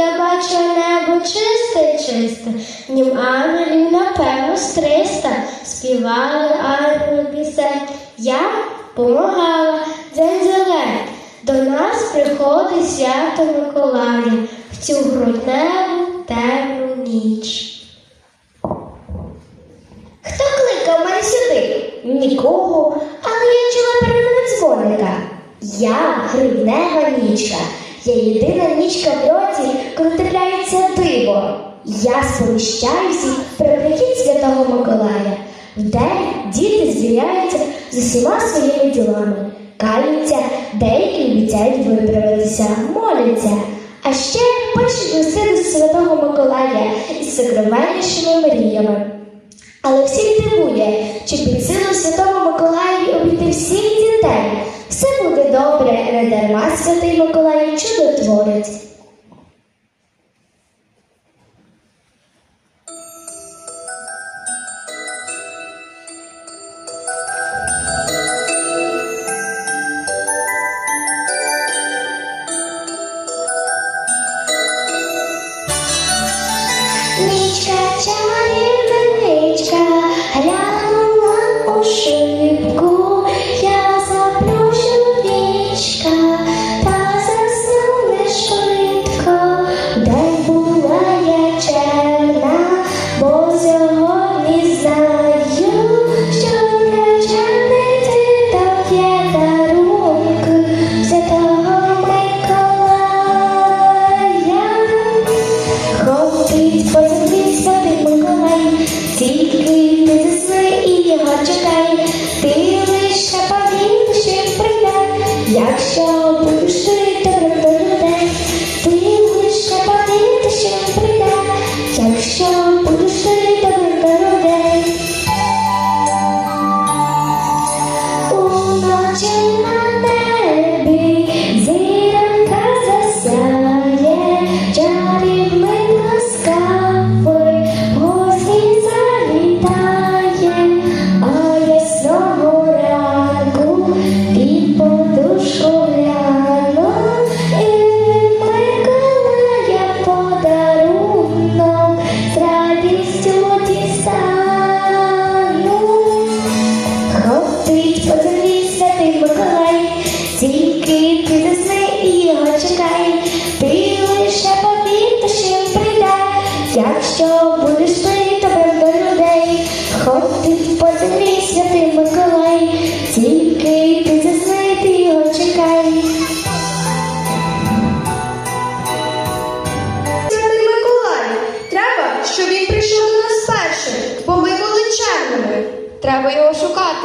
Я бачу небо чисте, чисте, в нім ангелів, напевно, з триста. Співали ангели пісень. Я помагала, день зелений. До нас приходить свято Миколая в цю грудневу темну ніч. Хто кликав мене сюди? Нікого, але я чула перемене дзвоника. Я груднева нічка. Я єдина нічка в році, коли диво. Я сповіщаю всіх про прихід Святого Миколая. Вдень діти звіряються з усіма своїми ділами, каються, деякі обіцяють виправитися, моляться. А ще пишуть листи до Святого Миколая із сокровеннішими мріями. Але всіх дивує, чи під силу Святого Миколаєві обійти всіх дітей. Все буде добре, не дарма святий Миколай чудо Alto cheio de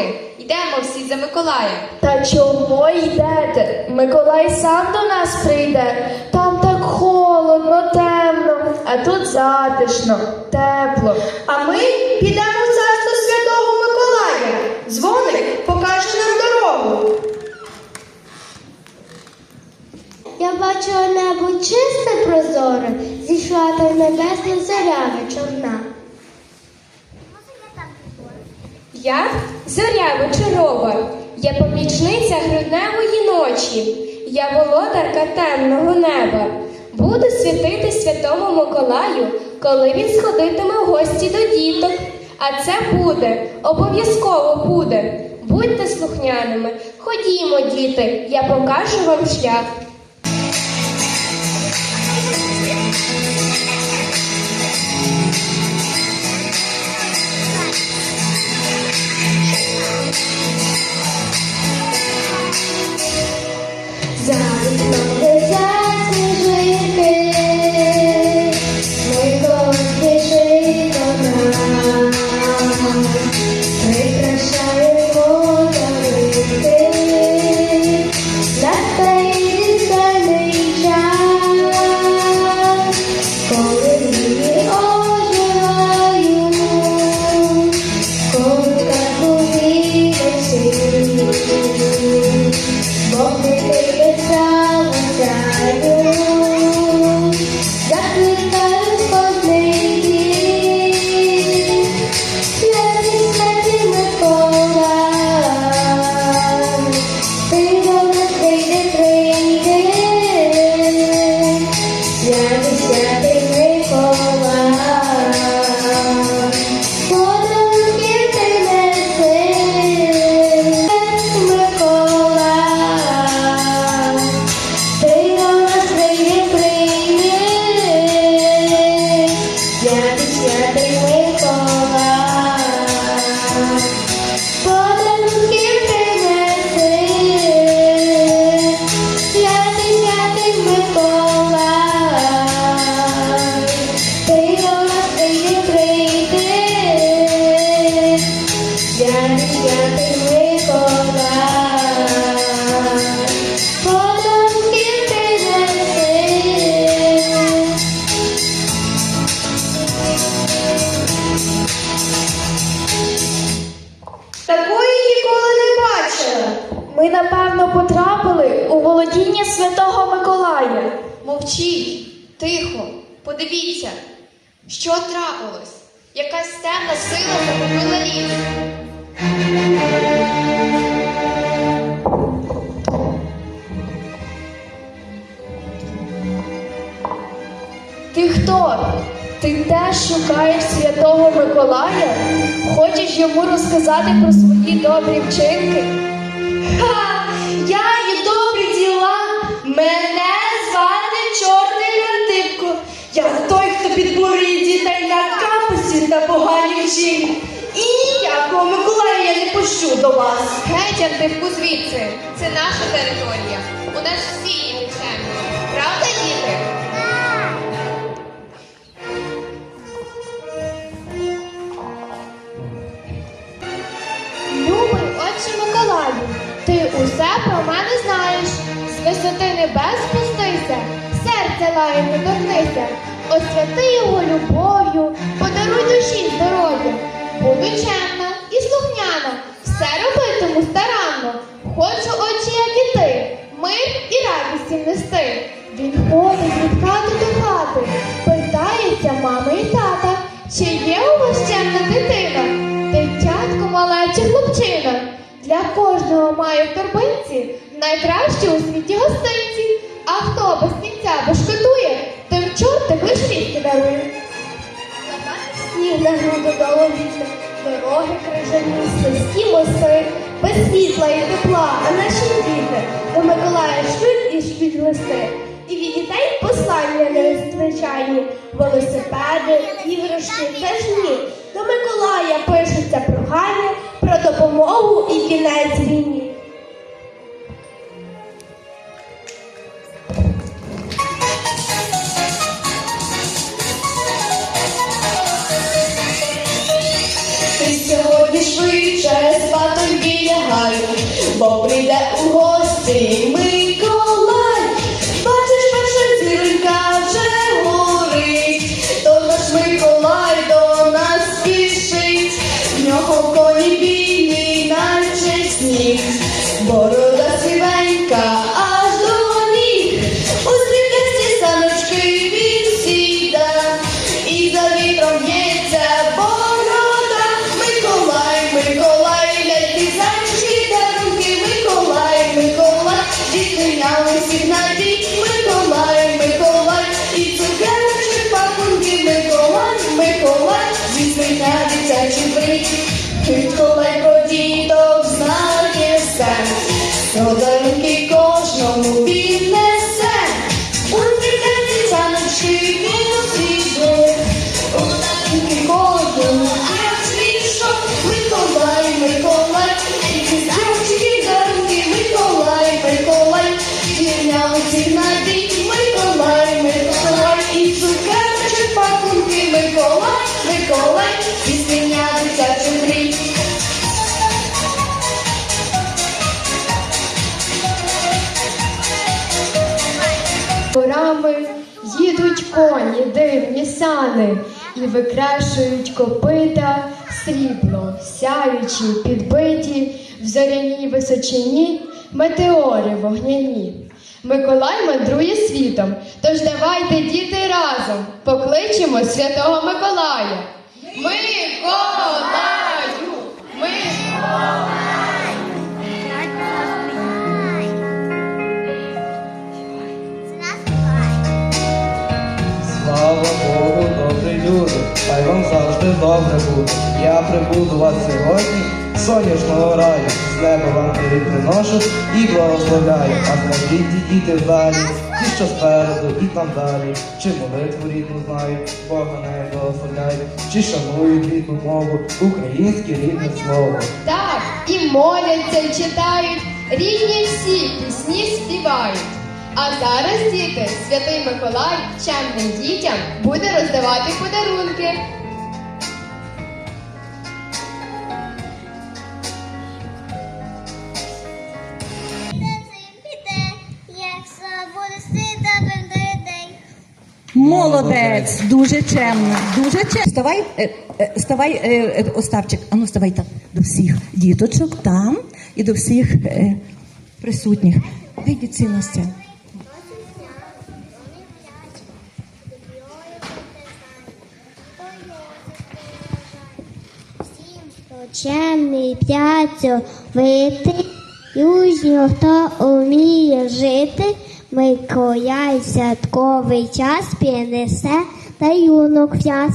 його. Йдемо всі за Миколаєм. Та чого йдете? Миколай сам до нас прийде. Там так холодно, темно, а тут затишно, тепло. А ми підемо в царство Святого Миколая. Дзвоник покаже нам дорогу. Я бачила небо чисте прозоре, зійшла там небесна зоря вечорна. Я зоря вечорова, я помічниця грудневої ночі, я володарка темного неба. Буду святити святому Миколаю, коли він сходитиме в гості до діток. А це буде, обов'язково буде. Будьте слухняними, ходімо, діти, я покажу вам шлях. Ми, напевно, потрапили у володіння Святого Миколая. Мовчіть, тихо, подивіться, що трапилось. Якась темна сила захопила ліс. Ти хто? Ти теж шукаєш Святого Миколая? Хочеш йому розказати про свої добрі вчинки? Я і добрі діла. Мене звати Чорний Антипко. Я той, хто підбурює дітей на капусі та погані вчинки. І ніякого Миколая не пущу до вас. Геть, Антипку, звідси. Це наша територія. У нас всі є нікчемні. Правда, діти? Усе про мене знаєш. З висоти небес спустися, серце лає не торкнися. Освяти його любов'ю, подаруй душі здоров'я. Буду чемна і слухняна, все робитиму старанно. Хочу, отче, як і ти, мир і радість нести. Він ходить від хати до хати, кожного має в торбинці найкращі у світі гостинці. А хто без кінця бешкетує, тим чортик лиш рідки дарує. Сніг на груди доловіти, дороги крижані, слизькі моси, без світла і тепла, а наші діти до Миколая швид і швид листи. І від дітей послання незвичайні, велосипеди, іграшки теж ні. До Миколая пишеться прохання про допомогу і кінець. Ти сьогодні швидше спати бігаю, бо прийде у гості Пісня дитячих мрій. Горами їдуть коні, дивні сани, і викрешують копита срібло, сяючі, підбиті в зоряній височині метеори вогняні. Миколай мандрує світом, тож давайте, діти, разом покличемо святого Миколая. Миколаю! Ми... Слава Богу, добрі люди, хай вам завжди добре буде. Я прибуду вас сьогодні, з сонячного раю, з неба вам привіт приношу і благословляю. А ті діти в залі, ті, що спереду і там далі, чи молитву рідну знають, Бога не благословляють, чи шанують рідну мову, українське рідне слово. Так, і моляться, і читають, рідні всі пісні співають. А зараз, діти, святий Миколай чемним дітям буде роздавати подарунки. Молодець, дуже чемно, дуже чемно. Ставай, е, е, ставай, е, е, а ну ставай так до всіх діточок там і до всіх е, присутніх. Вийдіть всі на сцену. Чемний працьовитий, южньо, хто уміє жити, Миколай святковий час принесе та юнок в'яз.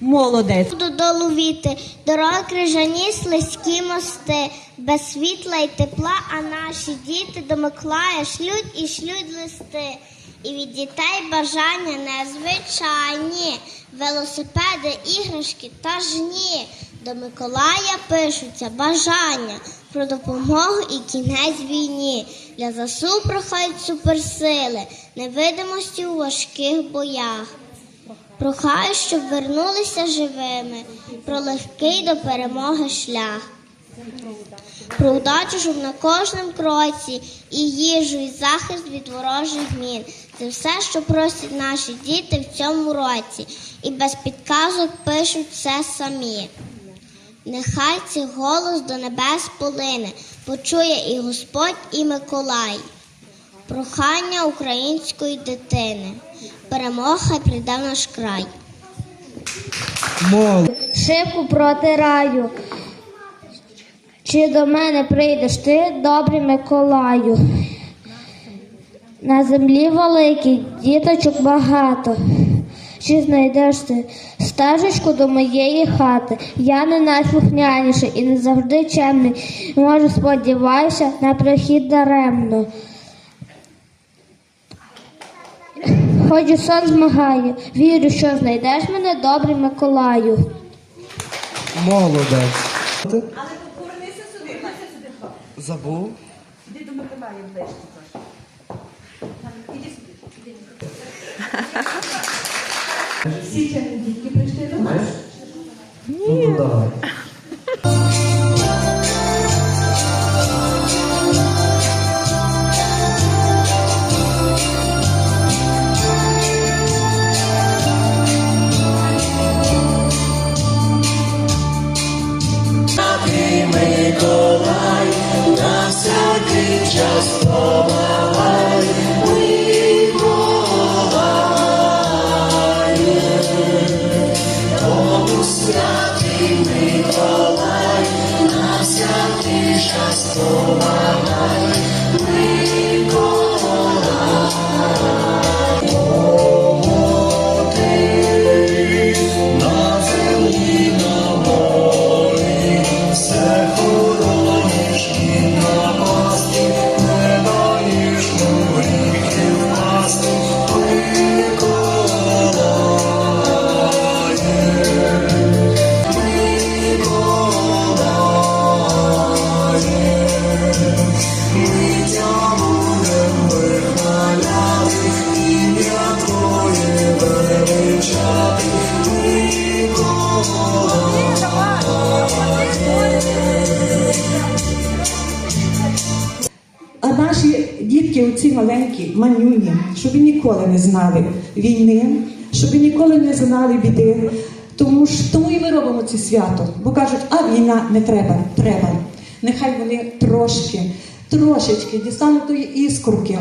Молодець. Додолу віти, дороги крижані, слизькі мости, без світла й тепла, а наші діти до Миколая шлють і шлють листи. І від дітей бажання незвичайні, велосипеди, іграшки та жні. До Миколая пишуться бажання про допомогу і кінець війні. Для ЗСУ прохають суперсили, невидимості у важких боях. Прохаю, щоб вернулися живими, про легкий до перемоги шлях. Про удачу, щоб на кожному кроці і їжу, і захист від ворожих мін. Це все, що просять наші діти в цьому році, і без підказок пишуть все самі. Нехай цей голос до небес полине, почує і Господь, і Миколай. Прохання української дитини. Перемога прийде в наш край. Молодець. Шибку протираю. Чи до мене прийдеш ти, добрий Миколаю? На землі великій діточок багато. Чи знайдеш ти стежечку до моєї хати? Я не найслухняніший і не завжди чемний. Може, сподіваюся на прихід даремно. Хоч і сон змагає, вірю, що знайдеш мене, добрий Миколаю. Молодець. Забув? Ну, то давай. А ніколи не знали війни, щоб ніколи не знали біди. Тому ж тому і ми робимо це свято. Бо кажуть, а війна не треба, треба. Нехай вони трошки, трошечки дістануть тої іскорки,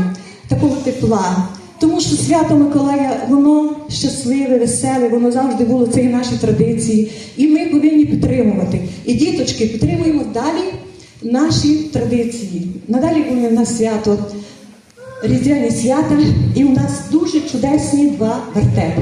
такого тепла. Тому що свято Миколая, воно щасливе, веселе, воно завжди було це і наші традиції. І ми повинні підтримувати. І діточки, підтримуємо далі наші традиції. Надалі буде в нас свято, різдвяні свята, і у нас дуже чудесні два вертепи.